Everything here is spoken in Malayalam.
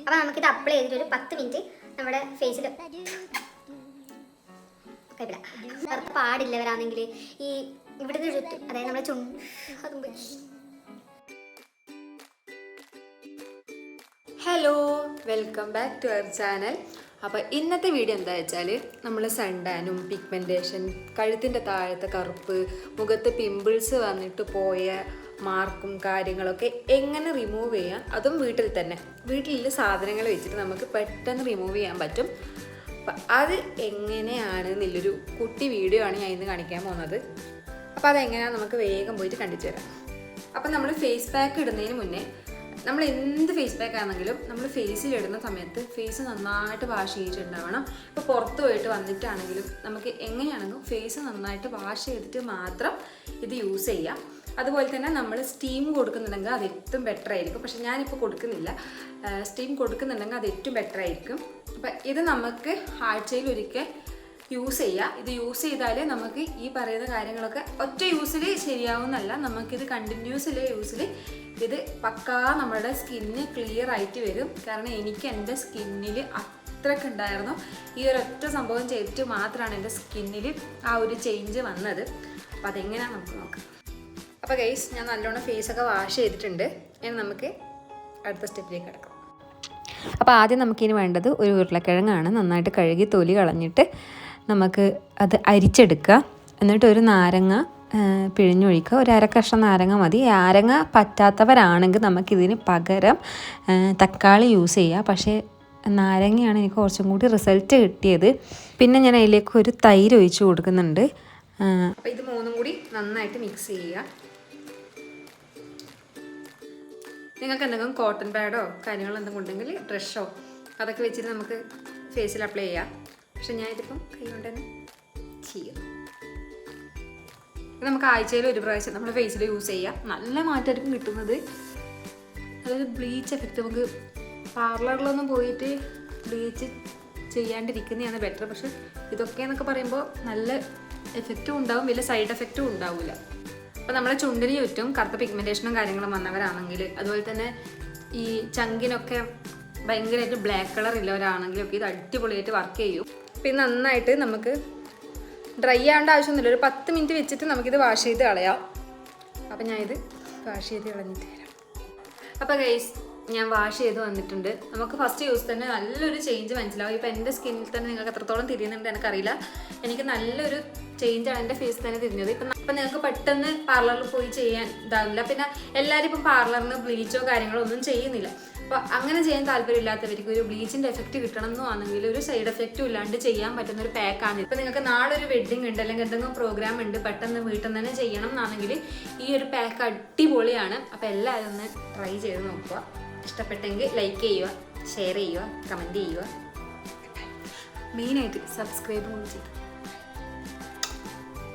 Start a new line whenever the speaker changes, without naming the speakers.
അപ്പോൾ നമുക്കിത് അപ്ലൈ ചെയ്തിട്ട് ഒരു പത്ത് മിനിറ്റ് നമ്മുടെ ഫേസിൽ പാടില്ലവരാണെങ്കിൽ ഈ ഇവിടുത്തെ ചുറ്റും അതായത് നമ്മുടെ ചുണ്ട്
hello welcome back to our channel അപ്പോൾ ഇന്നത്തെ വീഡിയോ എന്താ വെച്ചാൽ നമ്മൾ സൺടാനും പിഗ്മെന്റേഷൻ കഴുത്തിന്റെ താഴത്തെ കറുപ്പ് മുഖത്ത് പിമ്പിൾസ് വന്നിട്ട് പോയ മാർക്കും കാര്യങ്ങളൊക്കെ എങ്ങനെ റിമൂവ് ചെയ്യാം അതും വീട്ടിൽ തന്നെ. വീട്ടിലുള്ള സാധനങ്ങൾ വെച്ചിട്ട് നമുക്ക് പെട്ടെന്ന് റിമൂവ് ചെയ്യാൻ പറ്റും. അത് എങ്ങനെയാണ് എന്നുള്ളൊരു കുട്ടി വീഡിയോ ആണ് ഞാൻ ഇന്ന് കാണിക്കാൻ പോകുന്നത്. അപ്പോൾ അതെങ്ങനെയാണ് നമുക്ക് വേഗം പോയിട്ട് കണ്ടിച്ചു തരാം. അപ്പം നമ്മൾ ഫേസ് പാക്ക് ഇടുന്നതിന് മുന്നേ നമ്മൾ എന്ത് ഫേസ് പാക്ക് ആണെങ്കിലും നമ്മൾ ഫേസിൽ ഇടുന്ന സമയത്ത് ഫേസ് നന്നായിട്ട് വാഷ് ചെയ്തിട്ടുണ്ടാവണം. ഇപ്പോൾ പുറത്ത് പോയിട്ട് വന്നിട്ടാണെങ്കിലും നമുക്ക് എങ്ങനെയാണെങ്കിലും ഫേസ് നന്നായിട്ട് വാഷ് ചെയ്തിട്ട് മാത്രം ഇത് യൂസ് ചെയ്യാം. അതുപോലെ തന്നെ നമ്മൾ സ്റ്റീം കൊടുക്കുന്നുണ്ടെങ്കിൽ അത് ഏറ്റവും ബെറ്റർ ആയിരിക്കും. പക്ഷെ ഞാനിപ്പോൾ കൊടുക്കുന്നില്ല. സ്റ്റീം കൊടുക്കുന്നുണ്ടെങ്കിൽ അത് ഏറ്റവും ബെറ്റർ ആയിരിക്കും. അപ്പം ഇത് നമുക്ക് ആഴ്ചയിൽ ഒരിക്കൽ യൂസ് ചെയ്യുക ഇത് യൂസ് ചെയ്താൽ നമുക്ക് ഈ പറയുന്ന കാര്യങ്ങളൊക്കെ ഒറ്റ യൂസിൽ ശരിയാവുന്നല്ല. നമുക്കിത് കണ്ടിന്യൂസിൽ യൂസിൽ ഇത് പക്കാ നമ്മുടെ സ്കിന്ന് ക്ലിയർ ആയിട്ട് വരും. കാരണം എനിക്ക് എന്റെ സ്കിന്നിൽ അത്രയ്ക്ക് ഉണ്ടായിരുന്നു. ഈ ഒരൊറ്റ സംഭവം ചെയ്തിട്ട് മാത്രമാണ് എന്റെ സ്കിന്നിൽ ആ ഒരു ചേഞ്ച് വന്നത്. അപ്പം അതെങ്ങനെയാണ് നമുക്ക് നോക്കാം. അപ്പോൾ ഗൈസ് ഞാൻ നല്ലോണം ഫേസൊക്കെ വാഷ് ചെയ്തിട്ടുണ്ട്. ഇനി നമുക്ക് അടുത്ത സ്റ്റെപ്പിലേക്ക് കിടക്കാം. അപ്പോൾ ആദ്യം നമുക്കിനി വേണ്ടത് ഒരു ഉരുളക്കിഴങ്ങാണ്. നന്നായിട്ട് കഴുകി തൊലി കളഞ്ഞിട്ട് നമുക്ക് അത് അരിച്ചെടുക്കുക. എന്നിട്ട് ഒരു നാരങ്ങ പിഴിഞ്ഞൊഴിക്കുക. ഒരു അര കഷ്ണം നാരങ്ങ മതി. നാരങ്ങ പറ്റാത്തവരാണെങ്കിൽ നമുക്കിതിന് പകരം തക്കാളി യൂസ് ചെയ്യുക പക്ഷേ നാരങ്ങയാണ് എനിക്ക് കുറച്ചും കൂടി റിസൾട്ട് കിട്ടിയത്. പിന്നെ ഞാൻ അതിലേക്ക് ഒരു തൈര് ഒഴിച്ച് കൊടുക്കുന്നുണ്ട്. അപ്പോൾ ഇത് മൂന്നും കൂടി നന്നായിട്ട് മിക്സ് ചെയ്യുക. നിങ്ങൾക്ക് എന്തെങ്കിലും കോട്ടൺ പാഡോ കാര്യങ്ങളോ എന്തെങ്കിലും ഉണ്ടെങ്കിൽ ബ്രഷോ അതൊക്കെ വെച്ചിട്ട് നമുക്ക് ഫേസിൽ അപ്ലൈ ചെയ്യാം. പക്ഷെ ഞാൻ ഇതിപ്പം കൈ കൊണ്ട് തന്നെ ചെയ്യും നമുക്ക് ആഴ്ചയിൽ ഒരു പ്രാവശ്യം നമ്മൾ ഫേസിൽ യൂസ് ചെയ്യാം. നല്ല മാറ്റമായിരിക്കും കിട്ടുന്നത്. അതായത് ബ്ലീച്ച് എഫക്റ്റ് നമുക്ക് പാർലറിലൊന്നും പോയിട്ട് ബ്ലീച്ച് ചെയ്യാണ്ടിരിക്കുന്നതാണ് ബെറ്റർ പക്ഷെ ഇതൊക്കെ എന്നൊക്കെ പറയുമ്പോൾ നല്ല എഫക്റ്റും ഉണ്ടാവും വലിയ സൈഡ് എഫക്റ്റും ഉണ്ടാവില്ല. അപ്പോൾ നമ്മളെ ചുണ്ടിന് ചുറ്റും കറുത്ത പിഗ്മെന്റേഷനും കാര്യങ്ങളും വന്നവരാണെങ്കിൽ അതുപോലെ തന്നെ ഈ ചങ്കിനൊക്കെ ഭയങ്കരമായിട്ട് ബ്ലാക്ക് കളർ ഉള്ളവരാണെങ്കിലൊക്കെ ഇത് അടിപൊളിയായിട്ട് വർക്ക് ചെയ്യും. പിന്നെ നന്നായിട്ട് നമുക്ക് ഡ്രൈ ആവേണ്ട ആവശ്യമൊന്നുമില്ല. ഒരു പത്ത് മിനിറ്റ് വെച്ചിട്ട് നമുക്കിത് വാഷ് ചെയ്ത് കളയാം. അപ്പം ഞാനിത് വാഷ് ചെയ്ത് കളഞ്ഞിട്ട് തരാം അപ്പോൾ ഗൈസ് ഞാൻ വാഷ് ചെയ്ത് വന്നിട്ടുണ്ട്. നമുക്ക് ഫസ്റ്റ് യൂസ് തന്നെ നല്ലൊരു ചേഞ്ച് മനസ്സിലാവും. ഇപ്പോൾ എന്റെ സ്കിന്നിൽ തന്നെ നിങ്ങൾക്ക് എത്രത്തോളം തിരിയുന്നുണ്ട് എനിക്കറിയില്ല. എനിക്ക് നല്ലൊരു ചേഞ്ചാണ് എന്റെ ഫേസ് തന്നെ തിരിഞ്ഞത്. ഇപ്പം അപ്പം നിങ്ങൾക്ക് പെട്ടെന്ന് പാർലറിൽ പോയി ചെയ്യാൻ ഇതാകില്ല പിന്നെ എല്ലാവരും ഇപ്പം പാർലറിന് ബ്ലീച്ചോ കാര്യങ്ങളോ ഒന്നും ചെയ്യുന്നില്ല. അപ്പോൾ അങ്ങനെ ചെയ്യാൻ താല്പര്യമില്ലാത്തവർക്ക് ഒരു ബ്ലീച്ചിന്റെ എഫക്റ്റ് കിട്ടണം എന്നുവാണെങ്കിൽ ഒരു സൈഡ് എഫക്റ്റും ഇല്ലാണ്ട് ചെയ്യാൻ പറ്റുന്ന ഒരു പാക്കാണ് ഇപ്പോൾ നിങ്ങൾക്ക് നാളെ ഒരു വെഡ്ഡിംഗ് ഉണ്ട് അല്ലെങ്കിൽ എന്തെങ്കിലും പ്രോഗ്രാം ഉണ്ട് പെട്ടെന്ന് വീട്ടിൽ തന്നെ ചെയ്യണം എന്നാണെങ്കിൽ ഈ ഒരു പാക്ക് അടിപൊളിയാണ്. അപ്പോൾ എല്ലാവരും ഒന്ന് ട്രൈ ചെയ്ത് നോക്കുക. ഇഷ്ടപ്പെട്ടെങ്കിൽ ലൈക്ക് ചെയ്യുക ഷെയർ ചെയ്യുക കമന്റ് ചെയ്യുക. മെയിനായിട്ട് സബ്സ്ക്രൈബ് കൂടി ചെയ്യുക